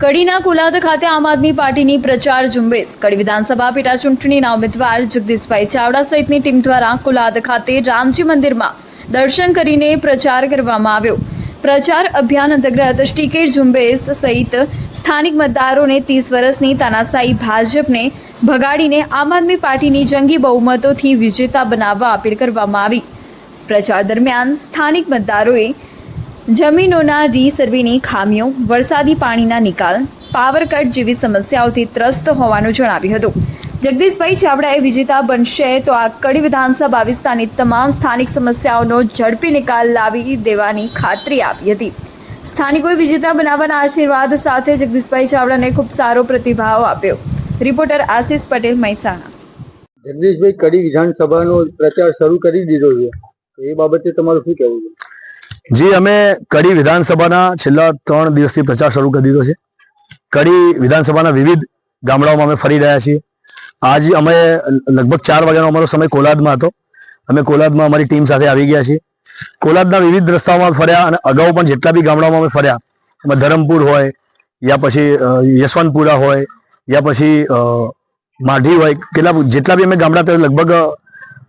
કડીના કુલાદ ખાતે આમ આદમી પાર્ટીની પ્રચાર ઝુંબેશ. કડી વિધાનસભા પેટા ચૂંટણીના ઉમેદવાર જગદીશભાઈ ચાવડા સહિતની ટીમ દ્વારા કુલાદ ખાતે રામજી મંદિરમાં દર્શન કરીને પ્રચાર કરવામાં આવ્યો. પ્રચાર અભિયાન અંતર્ગત સ્ટીકેટ ઝુંબેશ સહિત સ્થાનિક મતદારોને ત્રીસ વર્ષની તાનાશાહી ભાજપને ભગાડીને આમ આદમી પાર્ટીની જંગી બહુમતોથી વિજેતા બનાવવા અપીલ કરવામાં આવી. પ્રચાર દરમિયાન સ્થાનિક મતદારોએ જમીનોના રીસર્વેની ખામીઓ, વરસાદી પાણીના નિકાલ, પાવર કટ જેવી સમસ્યાઓથી ત્રસ્ત હોવાનું જણાવ્યું હતું. જગદીશભાઈ ચાવડાએ વિજેતા બનશે તો આ કડી વિધાનસભા વિસ્તારની તમામ સ્થાનિક સમસ્યાઓનો ઝડપી નિકાલ લાવી દેવાની ખાતરી આપી હતી. સ્થાનિકોએ વિજેતા બનાવવાના આશીર્વાદ સાથે જગદીશભાઈ ચાવડાને ખૂબ સારો પ્રતિભાવ આપ્યો. રિપોર્ટર આશિષ પટેલ, મહેસાણા. જગદીશભાઈ, કડી વિધાનસભાનો પ્રચાર શરૂ કરી દીધો છે. એ બાબતે તમારું શું કહેવું છે? જી, અમે કડી વિધાનસભાના છેલ્લા ત્રણ દિવસથી પ્રચાર શરૂ કરી દીધો છે. કડી વિધાનસભાના વિવિધ ગામડાઓમાં અમે ફરી રહ્યા છીએ. આજ અમે લગભગ ચાર વાગ્યાનો અમારો સમય કોલાદમાં હતો. અમે કોલાદમાં અમારી ટીમ સાથે આવી ગયા છીએ. કોલાદના વિવિધ રસ્તાઓમાં ફર્યા અને અગાઉ પણ જેટલા બી ગામડાઓમાં અમે ફર્યા, એમાં ધરમપુર હોય, યા પછી યશવંતપુરા હોય, યા પછી માઢી હોય, કેટલા જેટલા બી અમે ગામડા લગભગ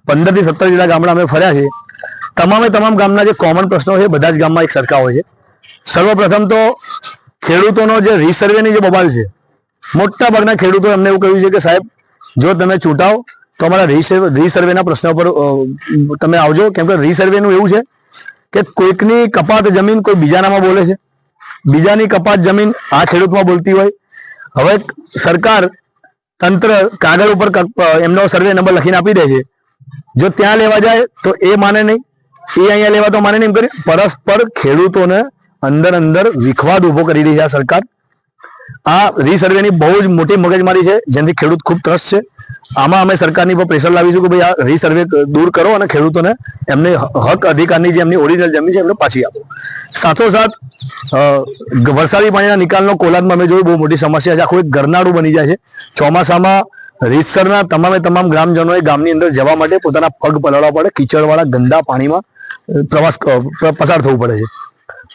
પંદરથી સત્તર જેટલા ગામડા અમે ફર્યા છે તમામે તમામ ગામના જે કોમન પ્રશ્નો છે, બધા જ ગામમાં એક સરખા હોય છે. સર્વપ્રથમ તો ખેડૂતોનો જે રીસર્વેની જે બબાલ છે, મોટા ભાગના ખેડૂતો એમને એવું કહ્યું છે કે, સાહેબ, જો તમે ચૂંટાવ, તો અમારા રિસર્વ રીસર્વેના પ્રશ્નો પર તમે આવજો. કેમ કે રીસર્વેનું એવું છે કે કોઈકની કપાત જમીન કોઈ બીજાનામાં બોલે છે. બીજાની કપાત જમીન આ ખેડૂતમાં બોલતી હોય. હવે સરકાર તંત્ર કાગળ ઉપર એમનો સર્વે નંબર લખીને આપી દે છે. જો ત્યાં લેવા જાય, તો એ માને નહીં. એ અહીંયા લેવા તો માને એમ કરી પરસ્પર ખેડૂતોને અંદર અંદર વિખવાદ ઊભો કરી રહી છે આ સરકાર. આ રીસર્વેની બહુ જ મોટી મગજમારી છે, જેનાથી ખેડૂત ખૂબ ત્રસ્ત છે. આમાં અમે સરકારની પર પ્રેશર લાવીશું કે ભાઈ આ રીસર્વે દૂર કરો અને ખેડૂતોને એમને હક અધિકારની જે એમની ઓરિજિનલ જમીન છે એમને પાછી આપો. સાથોસાથ વરસાદી પાણીના નિકાલનો કોલાદમાં અમે જોયું, બહુ મોટી સમસ્યા છે. આખું એક ગરનાળું બની જાય છે. ચોમાસામાં રીતસરના તમામે તમામ ગ્રામજનોએ ગામની અંદર જવા માટે પોતાના પગ પલાળવા પડે. કીચડવાળા ગંદા પાણીમાં પ્રવાસ પસાર થવું પડે છે.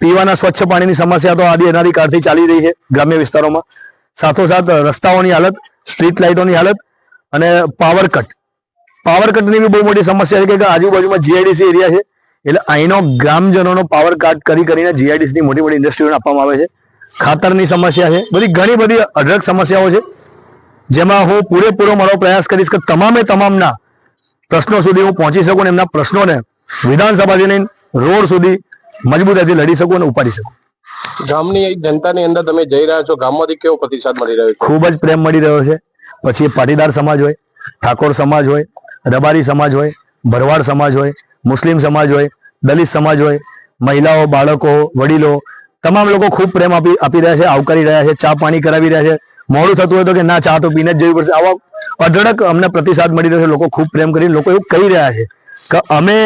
પીવાના સ્વચ્છ પાણીની સમસ્યા તો આદિ અનાદિ કાળથી ચાલી રહી છે ગ્રામ્ય વિસ્તારોમાં. સાથોસાથ રસ્તાઓની હાલત, સ્ટ્રીટ લાઇટોની હાલત અને પાવર કટ. પાવર કટની બી બહુ મોટી સમસ્યા છે કે આજુબાજુમાં જીઆઈડીસી એરિયા છે. એટલે અહીંનો ગ્રામજનોનો પાવર કટ કરી કરીને જીઆઈડીસીની મોટી મોટી ઇન્ડસ્ટ્રીઓને આપવામાં આવે છે. ખાતરની સમસ્યા છે. બધી ઘણી બધી અઢળક સમસ્યાઓ છે. જેમાં હું પૂરેપૂરો મારો પ્રયાસ કરીશ કે તમામે તમામના પ્રશ્નો સુધી હું પહોંચી શકું અને એમના પ્રશ્નોને વિધાનસભાથી લઈને રોડ સુધી મજબૂતાથી લડી શકું અને ઉપાડી શકું. ગામની જનતાની અંદર તમે જઈ રહ્યા છો ગામમાંથી કેવો પ્રતિસાદ મળી રહ્યો છે? ખૂબ જ પ્રેમ મળી રહ્યો છે. પછી પાટીદાર સમાજ હોય ઠાકોર સમાજ હોય રબારી સમાજ હોય ભરવાડ સમાજ હોય મુસ્લિમ સમાજ હોય દલિત સમાજ હોય મહિલાઓ બાળકો વડીલો તમામ લોકો ખૂબ પ્રેમ આપી આપી રહ્યા છે આવકારી રહ્યા છે ચા પાણી કરાવી રહ્યા છે. મોડું થતું હોય તો કે ના, ચા તો પીને જ જવી પડશે. આવા અઢળક અમને પ્રતિસાદ મળી રહ્યો છે. લોકો ખૂબ પ્રેમ કરીને લોકો એવું કહી રહ્યા છે કે અમે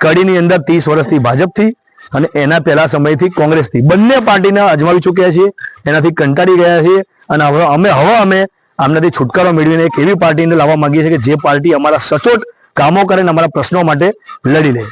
કડીની અંદર ત્રીસ વર્ષથી ભાજપથી અને એના પહેલા સમયથી કોંગ્રેસથી. બંને પાર્ટીને અજમાવી ચૂક્યા છીએ, એનાથી કંટાળી ગયા છીએ અને હવે અમે હવે અમે આમનાથી છુટકારો મેળવીને એક એવી પાર્ટીને લાવવા માંગીએ છીએ કે જે પાર્ટી અમારા સચોટ કામો કરે અને અમારા પ્રશ્નો માટે લડી લે.